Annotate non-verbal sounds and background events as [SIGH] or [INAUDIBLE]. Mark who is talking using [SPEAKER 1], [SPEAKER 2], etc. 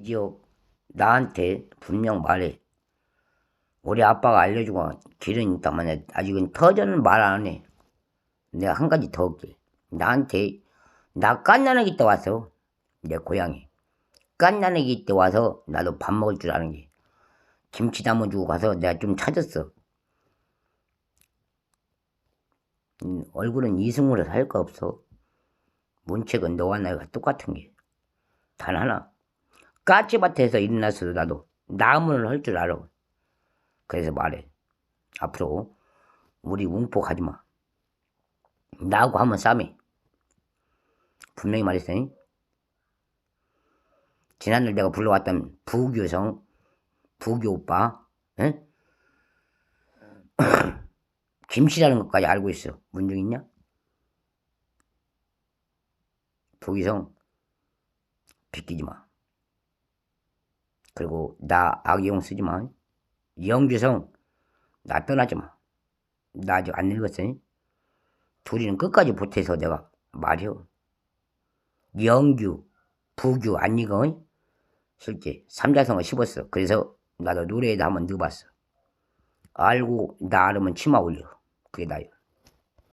[SPEAKER 1] 이지옥 나한테 분명 말해. 우리 아빠가 알려주고 길은 있다만 아직은 터전은 말 안 해. 내가 한 가지 더 할게. 나한테 나 깐나내기 때 왔어. 내 고향에. 깐나내기 때 와서 나도 밥 먹을 줄 아는 게. 김치 담아주고 가서 내가 좀 찾았어. 음, 얼굴은 이승우로 살 거 없어. 문책은 너와 나가 똑같은 게. 단 하나. 까치밭에서 일어났어도 나도 나무를 할 줄 알아. 그래서 말해. 앞으로 우리 웅포 가지 마. 나하고 한번 싸매. 분명히 말했어. 잉? 지난날 내가 불러왔던 부교성, 부교 오빠, 응? [COUGHS] 김씨라는 것까지 알고 있어. 문중 있냐? 부기성, 비키지 마. 그리고 나 악용 쓰지 마. 영규성, 나 떠나지 마. 나 아직 안 늙었어. 둘이는 끝까지 보태서 내가 말이요. 영규, 부규 안 익어? 실제 삼자성을 씹었어. 그래서 나도 노래에다 한번 넣어봤어. 알고 나 알으면 치마 올려. 그게 나야.